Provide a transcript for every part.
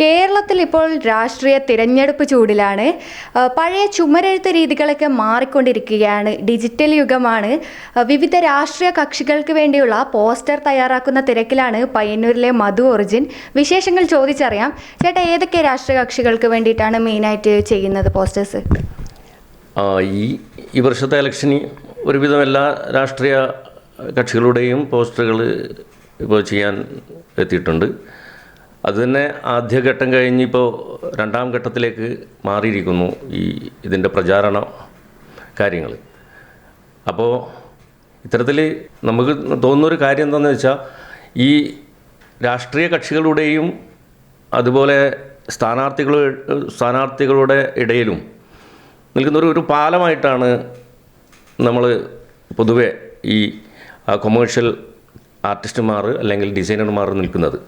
കേരളത്തിൽ ഇപ്പോൾ രാഷ്ട്രീയ തിരഞ്ഞെടുപ്പ് ചൂടിലാണ്. പഴയ ചുമരെഴുത്ത് രീതികളൊക്കെ മാറിക്കൊണ്ടിരിക്കുകയാണ്. ഡിജിറ്റൽ യുഗമാണ്. വിവിധ രാഷ്ട്രീയ കക്ഷികൾക്ക് വേണ്ടിയുള്ള പോസ്റ്റർ തയ്യാറാക്കുന്ന തിരക്കിലാണ് പയ്യന്നൂരിലെ മധു ഒറിജിൻ. വിശേഷങ്ങൾ ചോദിച്ചറിയാം. ചേട്ടാ ഏതൊക്കെ രാഷ്ട്രീയ കക്ഷികൾക്ക് വേണ്ടിയിട്ടാണ് മെയിനായിട്ട് ചെയ്യുന്നത് പോസ്റ്റേഴ്സ്? ഈ ഈ വർഷത്തെ ഇലക്ഷന് ഒരുവിധം എല്ലാ രാഷ്ട്രീയ കക്ഷികളുടെയും പോസ്റ്ററുകൾ ഇപ്പോൾ ചെയ്യാൻ എത്തിയിട്ടുണ്ട്. അത് തന്നെ ആദ്യഘട്ടം കഴിഞ്ഞ് ഇപ്പോൾ രണ്ടാം ഘട്ടത്തിലേക്ക് മാറിയിരിക്കുന്നു ഈ ഇതിന്റെ പ്രചാരണ കാര്യങ്ങൾ. അപ്പോൾ ഇത്തരത്തിൽ നമുക്ക് തോന്നുന്നൊരു കാര്യം എന്താണെന്ന് വെച്ചാൽ ഈ രാഷ്ട്രീയ കക്ഷികളുടെയും അതുപോലെ സ്ഥാനാർത്ഥികൾ സ്ഥാനാർത്ഥികളുടെ ഇടയിലും നിൽക്കുന്നൊരു ഒരു പാലമായിട്ടാണ് നമ്മൾ പൊതുവെ ഈ കൊമേഴ്ഷ്യൽ ആർട്ടിസ്റ്റുമാർ അല്ലെങ്കിൽ ഡിസൈനർമാർ നിൽക്കുന്നത്.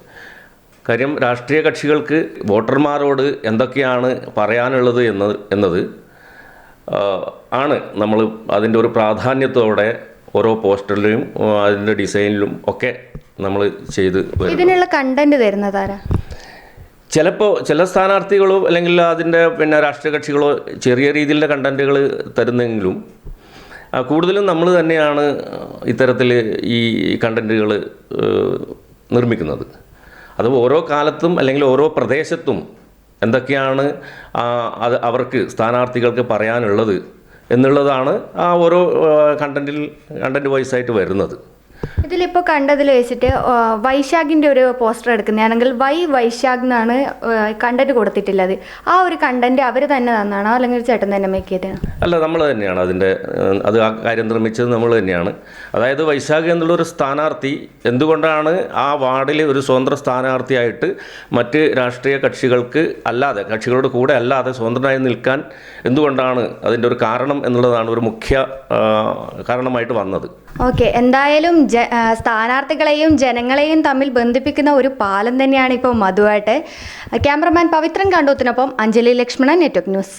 കാര്യം രാഷ്ട്രീയ കക്ഷികൾക്ക് വോട്ടർമാരോട് എന്തൊക്കെയാണ് പറയാനുള്ളത് എന്ന് എന്നത് ആണ് നമ്മൾ അതിന്റെ ഒരു പ്രാധാന്യത്തോടെ ഓരോ പോസ്റ്ററിലും അതിന്റെ ഡിസൈനിലും ഒക്കെ നമ്മൾ ചെയ്ത് ഇതിനുള്ള കണ്ടന്റ് തരുന്നതാരാ ചിലപ്പോൾ ചില സ്ഥാനാർത്ഥികളോ അല്ലെങ്കിൽ അതിന്റെ പിന്നെ രാഷ്ട്രീയ കക്ഷികളോ ചെറിയ രീതിയിലുള്ള കണ്ടന്റുകൾ തരുന്നെങ്കിലും കൂടുതലും നമ്മൾ തന്നെയാണ് ഇത്തരത്തിൽ ഈ കണ്ടന്റുകൾ നിർമ്മിക്കുന്നത്. അത് ഓരോ കാലത്തും അല്ലെങ്കിൽ ഓരോ പ്രദേശത്തും എന്തൊക്കെയാണ് അത് അവർക്ക് സ്ഥാനാർത്ഥികൾക്ക് പറയാനുള്ളത് എന്നുള്ളതാണ് ആ ഓരോ കണ്ടന്റിൽ കണ്ടന്റ് വൈസായിട്ട് വരുന്നത്. ഇതിലിപ്പോൾ കണ്ടതിൽ വെച്ചിട്ട് വൈശാഖിന്റെ ഒരു പോസ്റ്റർ എടുക്കുന്നതാണെങ്കിൽ വൈ വൈശാഖ് എന്നാണ് കണ്ടന്റ് കൊടുത്തിട്ടുള്ളത്. ആ ഒരു കണ്ടന്റ് അവർ തന്നെ തന്നാണോ? അല്ലെങ്കിൽ ചേട്ടൻ തന്നെ മേക്ക് അല്ല നമ്മൾ തന്നെയാണ് അതിന്റെ അത് ആ കാര്യം നിർമ്മിച്ചത് നമ്മൾ തന്നെയാണ്. അതായത് വൈശാഖ് എന്നുള്ളൊരു സ്ഥാനാർത്ഥി എന്തുകൊണ്ടാണ് ആ വാർഡിൽ ഒരു സ്വതന്ത്ര സ്ഥാനാർത്ഥിയായിട്ട് മറ്റ് രാഷ്ട്രീയ കക്ഷികൾക്ക് അല്ലാതെ കക്ഷികളുടെ കൂടെ അല്ലാതെ സ്വതന്ത്രനായി നിൽക്കാൻ എന്തുകൊണ്ടാണ് അതിന്റെ ഒരു കാരണം എന്നുള്ളതാണ് ഒരു മുഖ്യ കാരണമായിട്ട് വന്നത്. ഓക്കെ. എന്തായാലും ജ സ്ഥാനാർത്ഥികളെയും ജനങ്ങളെയും തമ്മിൽ ബന്ധിപ്പിക്കുന്ന ഒരു പാലം തന്നെയാണ് ഇപ്പോൾ മധുവായിട്ട്. ക്യാമറമാൻ പവിത്രൻ കണ്ടോത്തിനൊപ്പം അഞ്ജലി ലക്ഷ്മണൻ നെറ്റ്വർക്ക് ന്യൂസ്.